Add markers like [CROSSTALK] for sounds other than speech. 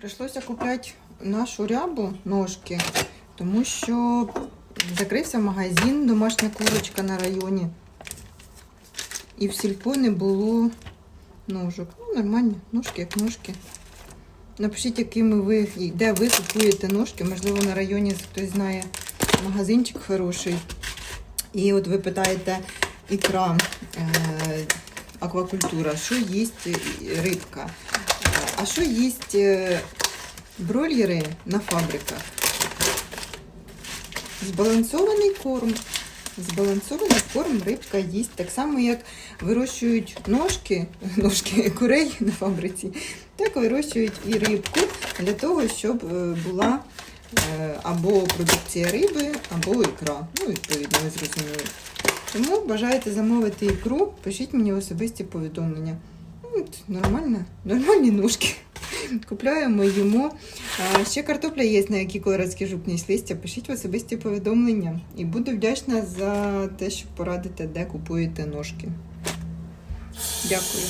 Прийшлося купляти нашу рябу ножки, тому що закрився магазин, домашня курочка на районі. І в сільпо не було ножок. Ну, нормальні, ножки як ножки. Напишіть, якими ви, де ви купуєте ножки. Можливо, на районі хтось знає магазинчик хороший. І от ви питаєте ікра, е, аквакультура, що їсть рибка, а що їсть е, бройлери на фабриках. Збалансований корм. Збалансований корм рибка їсть так само, як вирощують ножки, [LAUGHS] ножки курей на фабриці, так вирощують і рибку для того, щоб е, була е, або продукція риби, або ікра. Ну, відповідно, ви зрозуміли. Тому бажаєте замовити ікру, пишіть мені особисті повідомлення. Ну, от, Нормально, нормальні ножки. Купляємо, їмо. А, ще картопля є, на якій колорадські ніс листя. Пишіть в особисті повідомлення. І буду вдячна за те, що порадите, де купуєте ножки. Дякую.